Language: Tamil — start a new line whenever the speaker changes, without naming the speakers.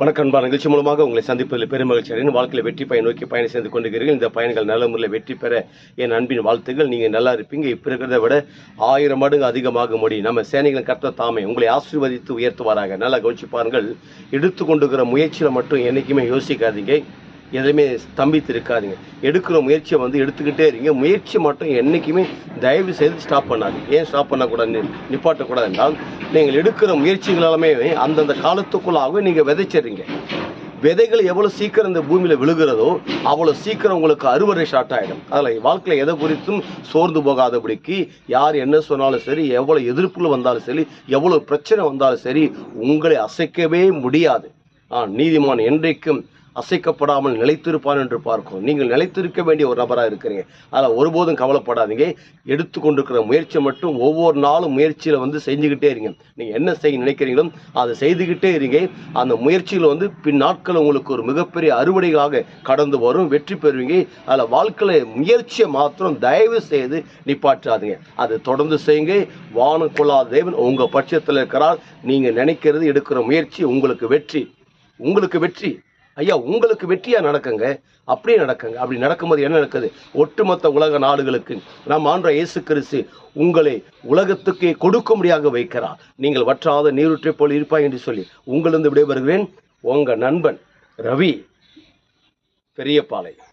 வணக்கம் அன்பான நிகழ்ச்சி மூலமாக உங்களை சந்திப்பதில் பெருமகிழ்ச்சி அடைந்து வாழ்க்கையில் வெற்றி பயன் நோக்கி பயணம் செய்து கொண்டிருக்கிறீர்கள். இந்த பயணங்கள் நல்ல முறையில் வெற்றி பெற என் அன்பின் வாழ்த்துக்கள். நீங்கள் நல்லா இருப்பீங்க. இப்போ இருக்கிறத விட ஆயிரம் மடங்கு அதிகமாக முடியும் நம்ம சேனைகளின் கர்த்த தாமே உங்களை ஆசீர்வதித்து உயர்த்துவாராக. நல்லா கவனிச்சு பாருங்கள். எடுத்து கொண்டுக்கிற முயற்சியில் மட்டும் என்றைக்குமே யோசிக்காதீங்க. எதுலையுமே ஸ்தம்பித்து இருக்காதிங்க எடுக்கிற முயற்சியை வந்து எடுத்துக்கிட்டே இருங்க. முயற்சி மட்டும் என்றைக்குமே தயவு செய்து ஸ்டாப் பண்ணாது ஏன் ஸ்டாப் பண்ணக்கூடாது நிப்பாட்டக்கூடாது என்றால் நீங்கள் எடுக்கிற முயற்சிகளாலுமே அந்தந்த காலத்துக்குள்ளாகவே நீங்கள் விதைச்சிடுறீங்க. விதைகள் எவ்வளோ சீக்கிரம் இந்த பூமியில் விழுகிறதோ அவ்வளோ சீக்கிரம் உங்களுக்கு அறுவடை ஷார்ட் ஆகிடும் அதில் வாழ்க்கையில் எதை குறித்தும் சோர்ந்து போகாதபடிக்கு யார் என்ன சொன்னாலும் சரி எவ்வளோ எதிர்ப்புகள் வந்தாலும் சரி எவ்வளோ பிரச்சனை வந்தாலும் சரி உங்களை அசைக்கவே முடியாது. ஆ நீதிமான் என்றைக்கும் அசைக்கப்படாமல் நிலைத்திருப்பான் என்று பார்க்கும் நீங்கள் நிலைத்திருக்க வேண்டிய ஒரு நபராக இருக்கிறீங்க. அதில் ஒருபோதும் கவலைப்படாதீங்க. எடுத்து கொண்டிருக்கிற முயற்சி மட்டும் ஒவ்வொரு நாளும் முயற்சியில் வந்து செஞ்சுக்கிட்டே இருங்க. நீங்கள் என்ன செய்ய நினைக்கிறீங்களோ அதை செய்துக்கிட்டே இருங்க. அந்த முயற்சியில் வந்து பின் நாட்கள் உங்களுக்கு ஒரு மிகப்பெரிய அறுவடைகளாக கடந்து வரும். வெற்றி பெறுவீங்க. அதில் வாழ்க்கையில் முயற்சியை மாத்திரம் தயவு செய்து நிப்பாற்றாதீங்க அதை தொடர்ந்து செய்யுங்க. வானம் கொள்ளாத தேவன் உங்கள் பட்சத்தில் இருக்கிறார். நீங்கள் நினைக்கிறது எடுக்கிற முயற்சி உங்களுக்கு வெற்றி. உங்களுக்கு வெற்றி. ஐயா உங்களுக்கு வெற்றியா நடக்குங்க. அப்படியே நடக்குங்க. அப்படி நடக்கும்போது என்ன நடக்குது? ஒட்டுமொத்த உலக நாடுகளுக்கு நம் ஆன்ற இயேசு கிறிஸ்து உங்களை உலகத்துக்கே கொடுக்கும்படியாக வைக்கிறார். நீங்கள் வற்றாத நீருற்றை போல் இருப்பாய் என்று சொல்லி உங்களிருந்து விடைபெறுகிறேன். உங்கள் நண்பன் ரவி பெரியபாளையம்